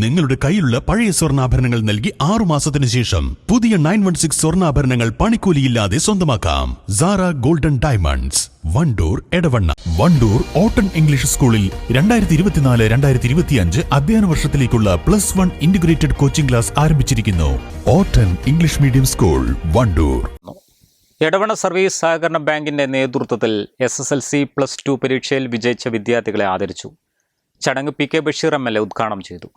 നിങ്ങളുടെ കയ്യിലുള്ള പഴയ സ്വർണാഭരണങ്ങൾ നൽകി ആറു മാസത്തിന് ശേഷം പുതിയ നയൻ വൺ സിക്സ് സ്വർണാഭരണങ്ങൾ പണിക്കൂലിയില്ലാതെ സ്വന്തമാക്കാം. Sara golden diamonds. Wandoor Edavanna. Wandoor ഓട്ടൺ English സ്കൂളിൽ രണ്ടായിരത്തി ഇരുപത്തിനാല് രണ്ടായിരത്തി ഇരുപത്തിയഞ്ച് അധ്യയന വർഷത്തിലേക്കുള്ള plus one integrated coaching class ആരംഭിച്ചിരിക്കുന്നു. ഓട്ടൺ English medium school Wandoor Edavanna service സഹകരണ ബാങ്കിന്റെ നേതൃത്വത്തിൽ S S L C plus two പരീക്ഷയിൽ വിജയിച്ച വിദ്യാർത്ഥികളെ ആദരിച്ചു. ചടങ്ങ് P K Basheer M L A ഉദ്ഘാടനം ചെയ്തു.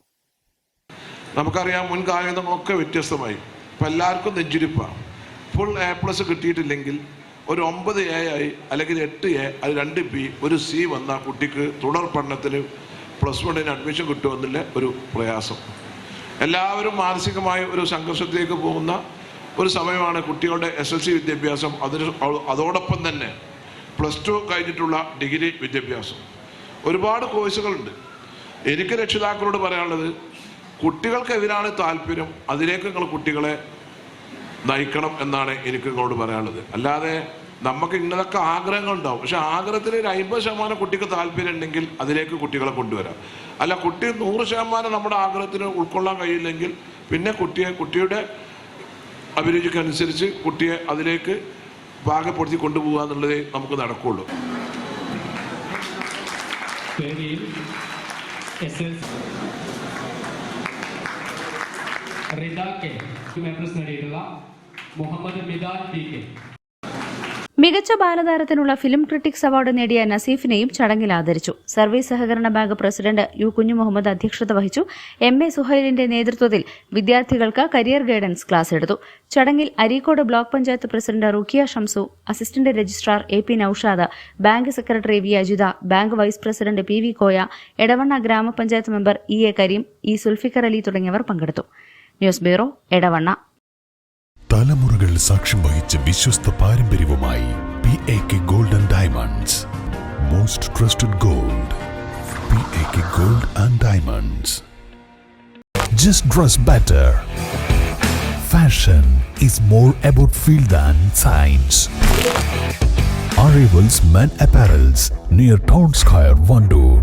നമുക്കറിയാം മുൻകാലങ്ങളൊക്കെ വ്യത്യസ്തമായി. ഇപ്പം എല്ലാവർക്കും നെഞ്ചിരിപ്പാണ് ഫുൾ എ പ്ലസ് കിട്ടിയിട്ടില്ലെങ്കിൽ ഒരു ഒമ്പത് എ ആയി അല്ലെങ്കിൽ എട്ട് എ അത് രണ്ട് ബി ഒരു സി വന്ന കുട്ടിക്ക് തുടർ പഠനത്തിന് പ്ലസ് വണ്ണിന് അഡ്മിഷൻ കിട്ടുമെന്നുള്ള ഒരു പ്രയാസം. എല്ലാവരും മാനസികമായ ഒരു സംഘർഷത്തിലേക്ക് പോകുന്ന ഒരു സമയമാണ് കുട്ടികളുടെ എസ് എൽ സി വിദ്യാഭ്യാസം. അതിന് അതോടൊപ്പം തന്നെ പ്ലസ് ടു കഴിഞ്ഞിട്ടുള്ള ഡിഗ്രി വിദ്യാഭ്യാസം. ഒരുപാട് കോഴ്സുകളുണ്ട് എനിക്ക് രക്ഷിതാക്കളോട് പറയാനുള്ളത് കുട്ടികൾക്കെതിരാണ് താല്പര്യം. അതിലേക്ക് നിങ്ങൾ കുട്ടികളെ നയിക്കണം എന്നാണ് എനിക്ക് നിങ്ങളോട് പറയാനുള്ളത്. അല്ലാതെ നമുക്ക് ഇന്നതൊക്കെ ആഗ്രഹങ്ങൾ ഉണ്ടാവും. പക്ഷെ ആഗ്രഹത്തിൽ ഒരു അമ്പത് ശതമാനം കുട്ടിക്ക് താല്പര്യം ഉണ്ടെങ്കിൽ അതിലേക്ക് കുട്ടികളെ കൊണ്ടുവരാം. അല്ല കുട്ടി നൂറ് ശതമാനം നമ്മുടെ ആഗ്രഹത്തിന് ഉൾക്കൊള്ളാൻ കഴിയില്ലെങ്കിൽ പിന്നെ കുട്ടിയെ കുട്ടിയുടെ അഭിരുചിക്കനുസരിച്ച് കുട്ടിയെ അതിലേക്ക് പാകപ്പെടുത്തി കൊണ്ടുപോകുക എന്നുള്ളതേ നമുക്ക് നടക്കുള്ളൂ. പേരിൽ S S Muhammad P K. മികച്ച ബാലതാരത്തിനുള്ള ഫിലിം ക്രിട്ടിക്സ് അവാർഡ് നേടിയ നസീഫിനെയും ചടങ്ങിൽ ആദരിച്ചു. സർവീസ് സഹകരണ ബാങ്ക് പ്രസിഡന്റ് യു കുഞ്ഞു മുഹമ്മദ് അധ്യക്ഷത വഹിച്ചു. എം എ സുഹൈലിന്റെ നേതൃത്വത്തിൽ വിദ്യാർത്ഥികൾക്ക് കരിയർ ഗൈഡൻസ് ക്ലാസ് എടുത്തു. ചടങ്ങിൽ Areekode block panchayat president Rukkiya Shamsu assistant registrar A P Noushad bank secretary V Ajitha bank vice president P V Koya Edavanna ഗ്രാമപഞ്ചായത്ത് member E A Kareem E Sulfikar Ali തുടങ്ങിയവർ പങ്കെടുത്തു. News bureau Edavanna. തലമുറകൾ സാക്ഷ്യം വഹിച്ച വിശ്വസ്ത പാരമ്പര്യവുമായി P A K golden diamonds most trusted gold P A K gold and diamonds just dress better fashion is more about feel than science Arrivals Men Apparels near Town Square, Vandoor.